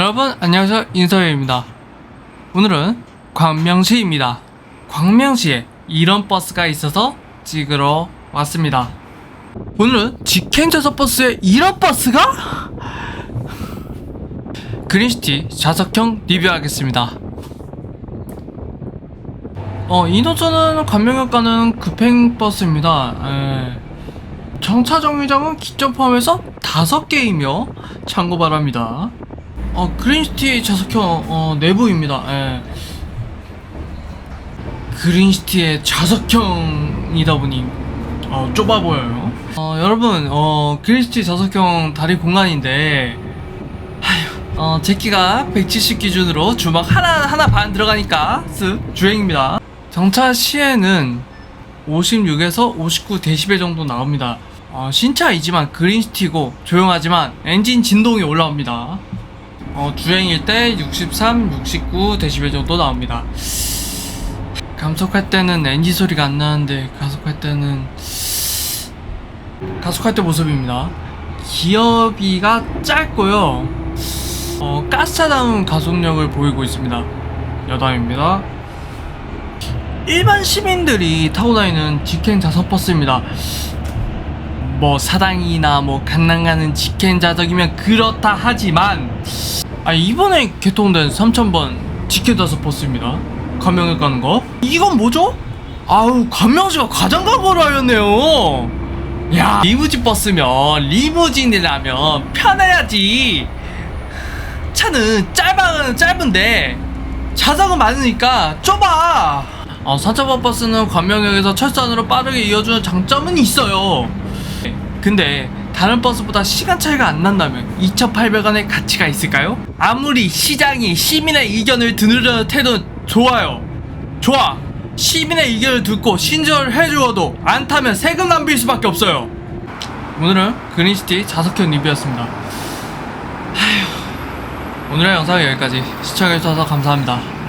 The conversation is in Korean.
여러분 안녕하세요 인서현입니다. 오늘은 광명시입니다. 광명시에 이런 버스가 있어서 찍으러 왔습니다. 오늘은 직행 좌석 버스에 이런 버스가? 그린시티 좌석형 리뷰하겠습니다. 어, 이 노선은 관명역 가는 급행버스입니다. 에. 정차 정류장은 기점 포함해서 5개이며 참고 바랍니다. 어, 그린시티 좌석형 어, 내부입니다. 예. 그린시티의 좌석형이다 보니 어, 좁아 보여요. 어, 여러분, 어, 그린시티 좌석형 다리 공간인데 아휴, 어, 제 키가 170 기준으로 주먹 하나 하나 반 들어가니까 쓱 주행입니다. 정차 시에는 56에서 59 데시벨 정도 나옵니다. 어, 신차이지만 그린시티고 조용하지만 엔진 진동이 올라옵니다. 어, 주행일 때 63, 69 데시벨 정도 나옵니다. 감속할 때는 엔진 소리가 안 나는데 가속할 때는 가속할 때 모습입니다. 기어비가 짧고요. 어, 가스차다운 가속력을 보이고 있습니다. 여담입니다. 일반 시민들이 타고 다니는 직행 좌석 버스입니다. 뭐 사당이나 뭐 강남 가는 직행 좌석이면 그렇다 하지만 아 이번에 개통된 3000번 직행 좌석 버스입니다. 관명에 가는 거. 이건 뭐죠? 아우 관명시가 가장 광고를 하였네요. 야 리무진 버스면 리무진이라면 편해야지. 차는 짧아 짧은데 좌석은 많으니까 좁아. 어, 4차번 버스는 관명역에서 철산으로 빠르게 이어주는 장점은 있어요. 근데 다른 버스보다 시간 차이가 안 난다면 2,800원의 가치가 있을까요? 아무리 시장이 시민의 의견을 들으려는 태도는 좋아요. 좋아. 시민의 의견을 듣고 신청을 해주어도 안 타면 세금 낭비일 수밖에 없어요. 오늘은 그린시티 좌석형 리뷰였습니다. 아휴, 오늘의 영상은 여기까지 시청해주셔서 감사합니다.